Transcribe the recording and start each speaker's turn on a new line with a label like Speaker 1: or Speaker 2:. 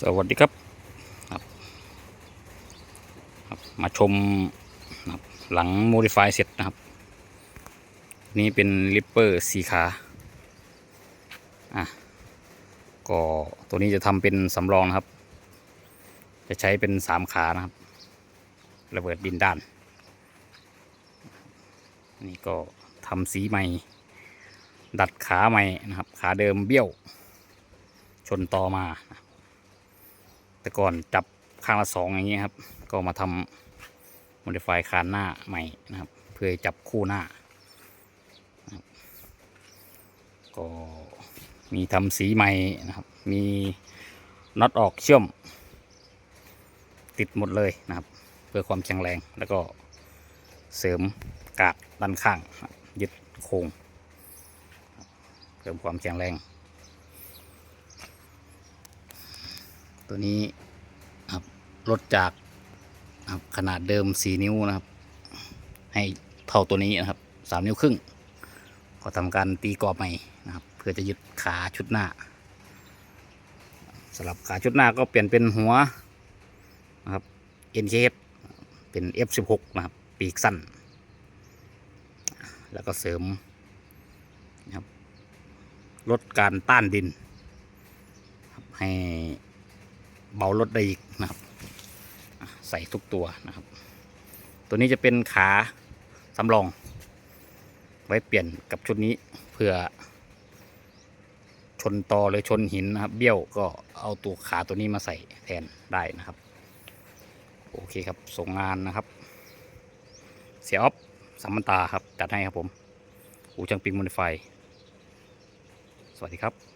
Speaker 1: สวัสดีครับครับรบมาชมนะครับหลังโมดิฟายเสร็จนะครับ นี่เป็นลิปเปอร์สีขาอะก็ตัวนี้จะทำเป็นสำรองนะครับ จะใช้เป็นสามขานะครับ ระเบิดดินด้าน นี่ก็ทำสีใหม่ ดัดขาใหม่นะครับ ขาเดิมเบี้ยว ชนต่อมา แต่ก่อนจับข้างละสองอย่างนี้ครับ ก็มาทำโมดิฟายคานหน้าใหม่นะครับ เพื่อจับคู่หน้า ก็มีทำสีใหม่นะครับ มีน็อตออกเชื่อม ติดหมดเลยนะครับ เพื่อความแข็งแรงแล้วก็เสริมกาดด้านข้างยึดโครงเพิ่มความแข็งแรง ตัวนี้ครับลดจากครับขนาดเดิม 4 นิ้วนะครับ ให้เท่าตัวนี้นะครับ 3 นิ้วครึ่ง ก็ทำการตีกรอบใหม่นะครับ เพื่อจะยึดขาชุดหน้าสำหรับขาชุดหน้าก็เปลี่ยนเป็นหัวนะครับ NKF เป็น F16 นะครับ ปีกสั้น แล้วก็เสริมนะครับลดการต้านดิน ให้ เบารถได้อีกนะครับ ใส่ทุกตัวนะครับ ตัวนี้จะเป็นขาสำรอง ไว้เปลี่ยนกับชุดนี้เพื่อ ชนตอหรือชนหินนะครับ เบี้ยวก็เอาตัวขาตัวนี้มาใส่แทนได้นะครับ โอเคครับส่งงานนะครับ เสียออฟสัมมันตาครับจัดให้ครับผมอูจังปิงมอนไฟ สวัสดีครับ